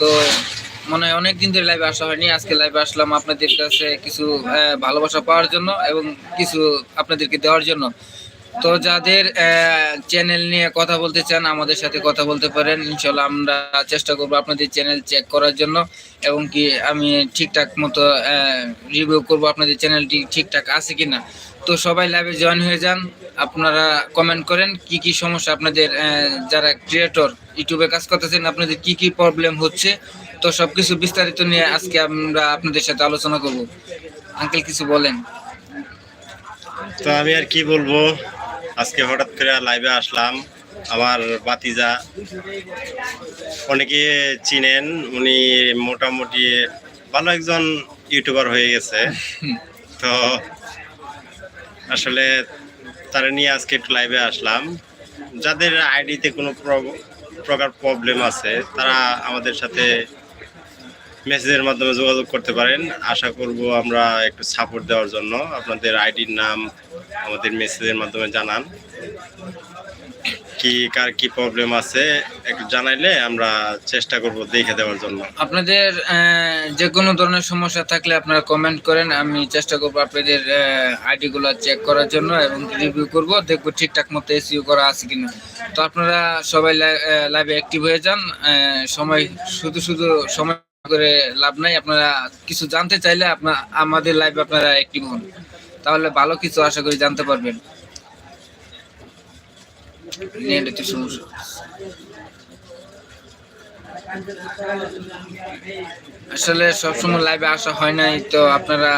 তো মনে হয় অনেক দিন ধরে লাইভে আসা হয়নি। আজকে লাইভে আসলাম আপনাদের কাছে কিছু ভালোবাসা পাওয়ার জন্য এবং কিছু আপনাদেরকে দেওয়ার জন্য। তো যাদের চ্যানেল নিয়ে কথা বলতে চান, আমাদের সাথে কথা বলতে পারেন। ইনশাল্লাহ আমরা চেষ্টা করব আপনাদের চ্যানেল চেক করার জন্য এবং কি আমি ঠিকঠাক মতো রিভিউ করব আপনাদের চ্যানেলটি ঠিকঠাক আছে কিনা। তো সবাই লাইভে জয়েন হয়ে যান। আপনারা কমেন্ট করেন কি কি সমস্যা আপনাদের যারা ক্রিয়েটর ইউটিউবে কাজ করতেছেন, আপনাদের কি কি প্রবলেম হচ্ছে। তো সবকিছু বিস্তারিত নিয়ে আজকে আমরা আপনাদের সাথে আলোচনা করব। আঙ্কেল কিছু বলেন। তো আমি আর কি বলব? আজকে হঠাৎ করে লাইভে আসলাম, আমার বাতিজা অনেকে চিনেন, উনি মোটামুটি ভালো একজন ইউটিউবার হয়ে গেছে। তো আসলে তারা নিয়ে আজকে একটু লাইভে আসলাম। যাদের আইডিতে কোনো প্র- প্রকার প্রবলেম আছে, তারা আমাদের সাথে মেসেজের মাধ্যমে যোগাযোগ করতে পারেন। আশা করব আমরা একটু সাপোর্ট দেওয়ার জন্য। আপনাদের আইডির নাম আমাদের মেসেজের মাধ্যমে জানান। কি, কার কি প্রবলেম আছে, একটু জানাইলে আমরা চেষ্টা করব দেখে দেওয়ার জন্য। আপনাদের যে কোনো ধরনের সমস্যা থাকলে আপনারা কমেন্ট করেন। আমি চেষ্টা করব আপনাদের আইডি গুলো চেক করার জন্য এবং রিভিউ করব। দেখব ঠিকঠাক মতো এসিও করা আছে কিনা। তো আপনারা সবাই লাইভে অ্যাক্টিভ হয়ে যান। সময়, শুধু শুধু সময় করে লাভ নাই। আপনারা কিছু জানতে চাইলে আপনার আমাদের লাইভ আপনারা একটি মন। তাহলে ভালো কিছু আশা করি জানতে পারবেন। সমস্যা। আসলে সবসময় লাইভে আসা হয় নাই তো আপনারা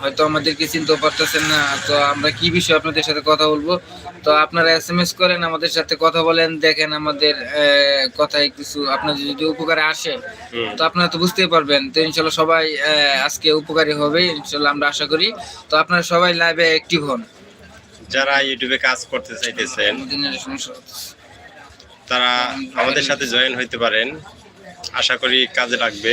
হয়তো আমাদেরকে চিনতে পারতেছেন না তো আমরা কি বিষয়ে আপনাদের সাথে কথা বলব? তো আপনারা এস এম এস করেন আমাদের সাথে কথা বলেন দেখেন আমাদের কথায় কিছু আপনাদের যদি উপকারে আসে তো আপনারা তো বুঝতেই পারবেন। তো ইনশাল্লাহ সবাই আজকে উপকারী হবে ইনশাল্লাহ আমরা আশা করি। তো আপনারা সবাই লাইভে অ্যাক্টিভ হন। যারা ইউটিউবে কাজ করতে চাইতেছেন সমস্যা। তারা আমাদের সাথে জয়েন হইতে পারেন। আশা করি কাজে লাগবে।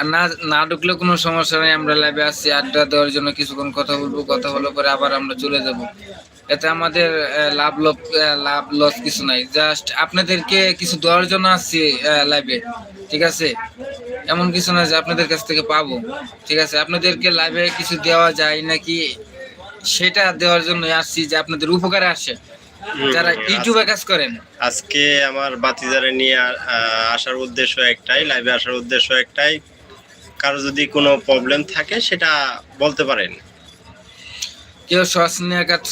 আর না না ঢুকলেও কোনো সমস্যা নেই, আমরা লাইভে আসছি আড্ডা দেওয়ার জন্য কিছুক্ষণ কথা বলব, কথা বলার পরে আবার আমরা চলে যাব। এতে আমাদের লাভ লস লাভ লস কিছু নাই। জাস্ট আপনাদেরকে কিছু দেওয়ার জন্য আসছি লাইভে ঠিক আছে? এমন কিছু না যে আপনাদের কাছ থেকে পাবো, ঠিক আছে? আপনাদেরকে লাইভে কিছু দেওয়া যায় নাকি, সেটা দেওয়ার জন্য আসছি যে আপনাদের উপকারে আসে। যারা ইউটিউবে কাজ করেন? আজকে আমার বাতিজারে নিয়ে আসার উদ্দেশ্য একটাই লাইভে আসার উদ্দেশ্য একটাই। কারও যদি কোনো প্রবলেম থাকে সেটা বলতে পারেন। কেউ শর্টস নিয়ে কাজ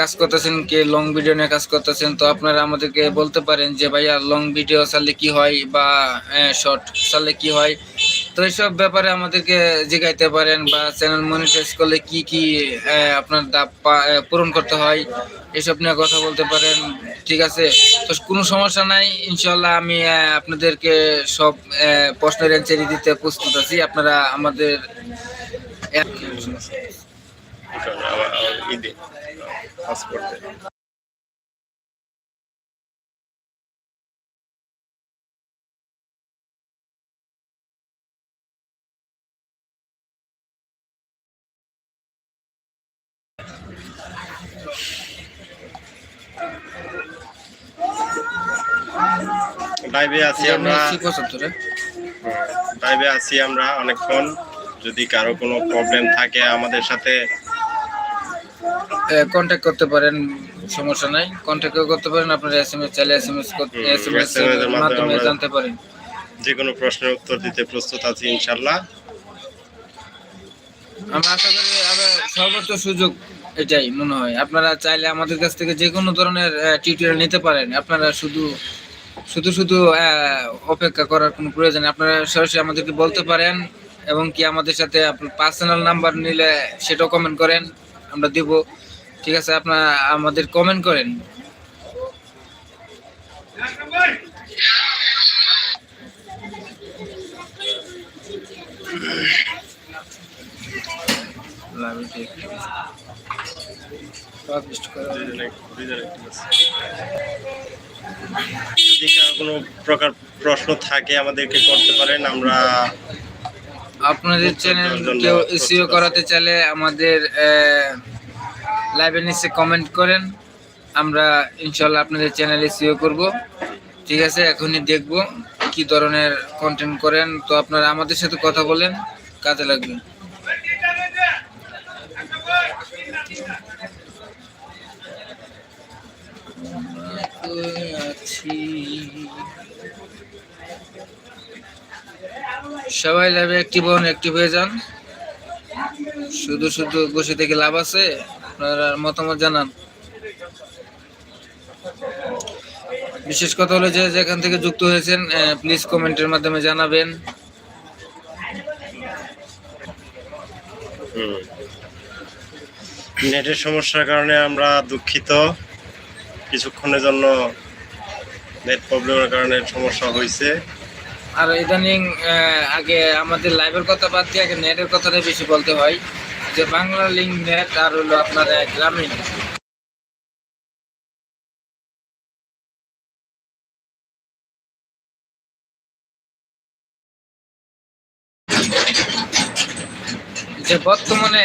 কাজ করতেছেন কে লং ভিডিও নিয়ে কাজ করতেছেন তো আপনারা আমাদেরকে বলতে পারেন যে ভাইয়া লং ভিডিও চাললে কি হয়? বা শর্ট চাললে কি হয়? তো এইসব ব্যাপারে আমাদেরকে জিগাইতে পারেন বা চ্যানেল মনিটাইজ করলে কি কি আপনার দাব পূরণ করতে হয়, এসব নিয়ে কথা বলতে পারেন, ঠিক আছে? তো কোনো সমস্যা নাই ইনশাল্লাহ আমি আপনাদেরকে সব প্রশ্নের অ্যান্সারই দিতে প্রস্তুত আছি, আপনারা আমাদের লাইভে আছি আমরা। লাইভে আছি আমরা অনেকক্ষণ। যদি কারও কোনো প্রবলেম থাকে আমাদের সাথে। কন্ট্যাক্ট করতে পারেন সমস্যা নাই। কন্ট্যাক্টও করতে পারেন আপনারা এসএমএস চাইলে এসএমএস এসএমএস এর মাধ্যমে জানতে পারেন যে কোনো প্রশ্নের উত্তর দিতে প্রস্তুত আছি ইনশাল্লাহ। আমরা আশা করি আবার সর্বোচ্চ সুযোগ এটাই মনে হয়। আপনারা চাইলে আমাদের কাছ থেকে যে কোনো ধরনের টিউটোরিয়াল নিতে পারেন। আপনারা শুধু শুধু শুধু অপেক্ষা করার কোনো প্রয়োজন। আপনারা সরাসরি আমাদেরকে বলতে পারেন এবং কি আমাদের সাথে আপনার পার্সোনাল নাম্বার নিলে সেটাও কমেন্ট করেন, আমরা দিব ঠিক আছে, আপনারা আমাদের কমেন্ট করেন। যদি কারও কোনো প্রকার প্রশ্ন থাকে আমাদেরকে করতে পারেন আমরা আপনাদের চ্যানেল কেউ এসিও করাতে চাইলে আমাদের লাইভের নিচে কমেন্ট করেন। আমরা ইনশাল্লাহ আপনাদের চ্যানেল এসিও করব। ঠিক আছে এখনই দেখব কি ধরনের কন্টেন্ট করেন। তো আপনারা আমাদের সাথে কথা বলেন। কাজে লাগবে। আছি। সবাই লাইভে অ্যাক্টিভ হন অ্যাক্টিভ হয়ে যান। শুধু শুধু বসে থেকে লাভ আছে, আপনারা মতামত জানান। বিশেষ কথা হলো যে যেখান থেকে যুক্ত হয়েছেন প্লিজ কমেন্টের মাধ্যমে জানাবেন। নেটের সমস্যার কারণে আমরা দুঃখিত। কিছুক্ষণের জন্য নেট প্রবলেমের কারণে সমস্যা হয়েছে আর ইদানিং আগে আমাদের লাইভের কথা বাদ দিয়ে আগে নেটের কথাটাই বেশি বলতে হয়। যে বাংলা লিঙ্ক নেট আর হলো আপনার গ্রামীণ। যে বর্তমানে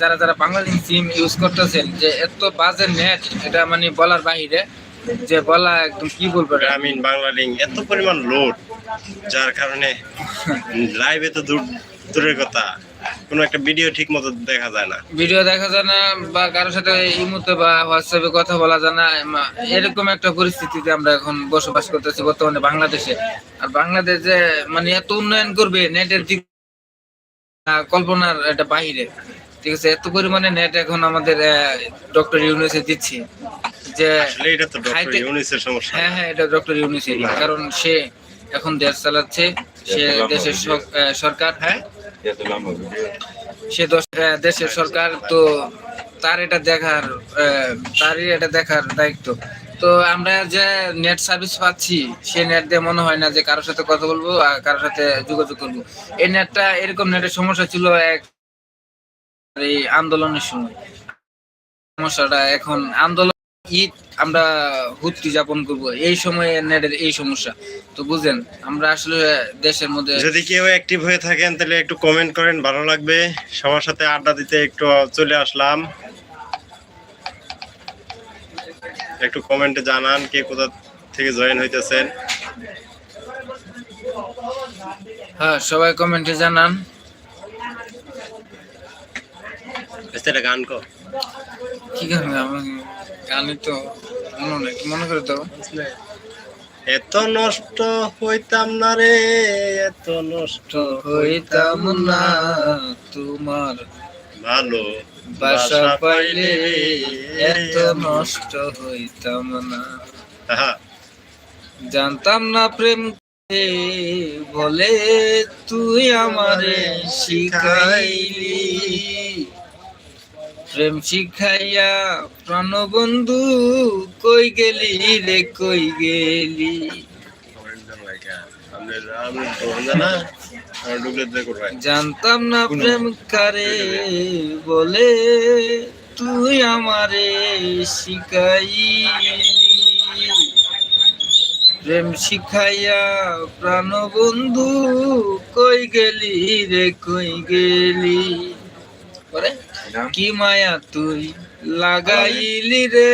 যারা যারা লিঙ্ক সিম ইউজ করতেছেন যে এত বাজে নেট এটা মানে বলার বাহিরে যে বলা একদম কি বলব? গ্রামীণ বাংলা এত পরিমাণ লোড যার কারণে লাইভে তো দূর দূরের কথা। কোনো একটা ভিডিও ঠিক মতো দেখা যায় না। ভিডিও দেখা যায় না বা কারোর সাথে ইমুতে বা হোয়াটসঅ্যাপে কথা বলা যায় না এরকম একটা পরিস্থিতিতে আমরা এখন বসবাস করতেছি বর্তমানে বাংলাদেশে। আর বাংলাদেশে মানে এত উন্নয়ন করবে নেটের দিক কল্পনার এটা বাহিরে। ঠিক আছে এত পরিমাণে নেট এখন আমাদের ডক্টর ইউনুসে দিচ্ছে যে এটা তো ডক্টর হাইটেক- সমস্যা। হ্যাঁ হ্যাঁ এটা ডক্টর ইউনুসের কারণ সে এখন দেশ চালাচ্ছে সে দেশের সরকার। হ্যাঁ? সে দেশের সরকার তো তার এটা দেখার তারই এটা দেখার দায়িত্ব। তো আমরা যে নেট সার্ভিস পাচ্ছি সে নেট দিয়ে মনে হয় না যে কারোর সাথে কথা বলব আর কারোর সাথে যোগাযোগ করব। এই নেটটা এরকম নেটের সমস্যা ছিল এক এই আন্দোলনের সময়। সমস্যাটা এখন আন্দোলন, ঈদ আমরা হুত্তি যাপন করব। এই সময়ে নেটের এই সমস্যা। তো বুঝেন আমরা আসলে দেশের মধ্যে যদি কেউ অ্যাক্টিভ হয়ে থাকেন, তাহলে একটু কমেন্ট করেন, ভালো লাগবে। সবার সাথে আড্ডা দিতে একটু চলে আসলাম। একটু কমেন্টে জানান কে কোথা থেকে জয়েন হইতেছেন। হ্যাঁ সবাই কমেন্টে জানান। একটা গান কো কি গান? আমার গানে তো মনে নেই মনে করে তো এত নষ্ট হইতাম না রে এত নষ্ট হইতাম না তোমার ভালো। বাসা পাইলে এত নষ্ট হইতাম না। জানতাম না প্রেম বলে তুই আমারে শিখাইলি। প্রেম শিখাইয়া প্রাণবন্ধু কই গেলি রে কই গেলি? জানতাম না প্রেম কারে বলে তুই আমারে শিখাই। প্রেম শিখাইয়া প্রাণ বন্ধু কই গেলি রে কই গেলি? কি মায়া তুই লাগাইলি রে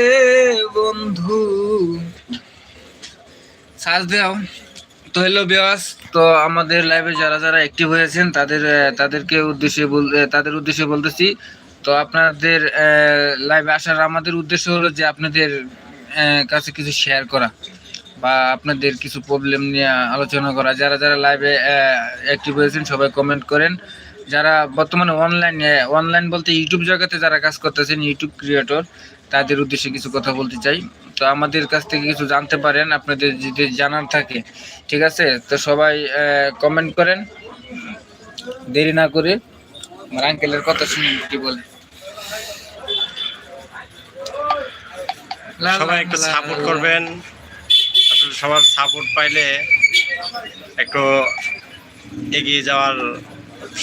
বন্ধু? সাজ দাও। তো হ্যালো বিয়াস তো আমাদের লাইভে যারা যারা অ্যাক্টিভ হয়েছেন, তাদের তাদেরকে উদ্দেশ্যে বল তাদের উদ্দেশ্যে বলতেছি, তো আপনাদের লাইভে আসার আমাদের উদ্দেশ্য হলো যে আপনাদের কাছে কিছু শেয়ার করা বা আপনাদের কিছু প্রবলেম নিয়ে আলোচনা করা। যারা যারা লাইভে অ্যাক্টিভ হয়েছেন, সবাই কমেন্ট করেন। যারা বর্তমানে অনলাইন অনলাইন বলতে ইউটিউব জগতে যারা কাজ করতেছেন ইউটিউব ক্রিয়েটর তাদের উদ্দেশ্যে কিছু কথা বলতে চাই। তো আমাদের কাছ থেকে কিছু জানতে পারেন আপনাদের যদি জানার থাকে ঠিক আছে? তো সবাই কমেন্ট করেন। দেরি না করে আমার আঙ্কেলের কথা শুনুন কি বলে। সবাই একটু সাপোর্ট করবেন। আসলে সবার সাপোর্ট পাইলে একটু এগিয়ে যাওয়ার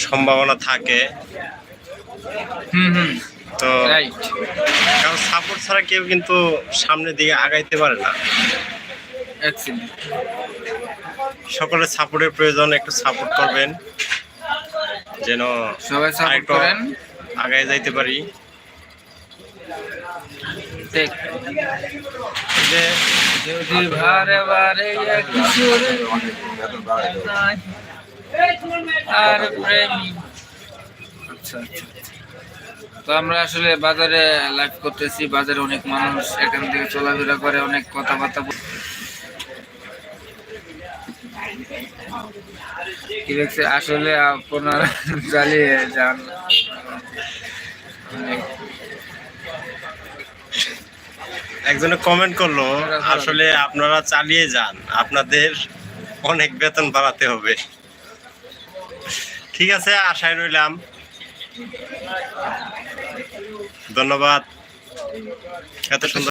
সম্ভাবনা থাকে। হুম হুম। তো রাইট কারণ সাপোর্ট ছাড়া কেউ কিন্তু সামনের দিকে আগাইতে পারে না। সকলের সাপোর্টের প্রয়োজন একটু সাপোর্ট করবেন যেন সবাই সাপোর্ট করেন। আগায় যাইতে পারি। যদি বারে বারে আর প্রেমী। আচ্ছা আচ্ছা। তো আমরা আসলে বাজারে লাইভ করতেছি, বাজারে অনেক মানুষ, এখান থেকে চলাফেরা করে, অনেক কথাবার্তা কি দেখছে? আসলে আপনারা জ্বালিয়ে যান। একজনে কমেন্ট করল, আসলে আপনারা চালিয়ে যান, আপনাদের অনেক বেতন বাড়াতে হবে। ঠিক আছে, আশায় রইলাম। ধন্যবাদ। এত সুন্দর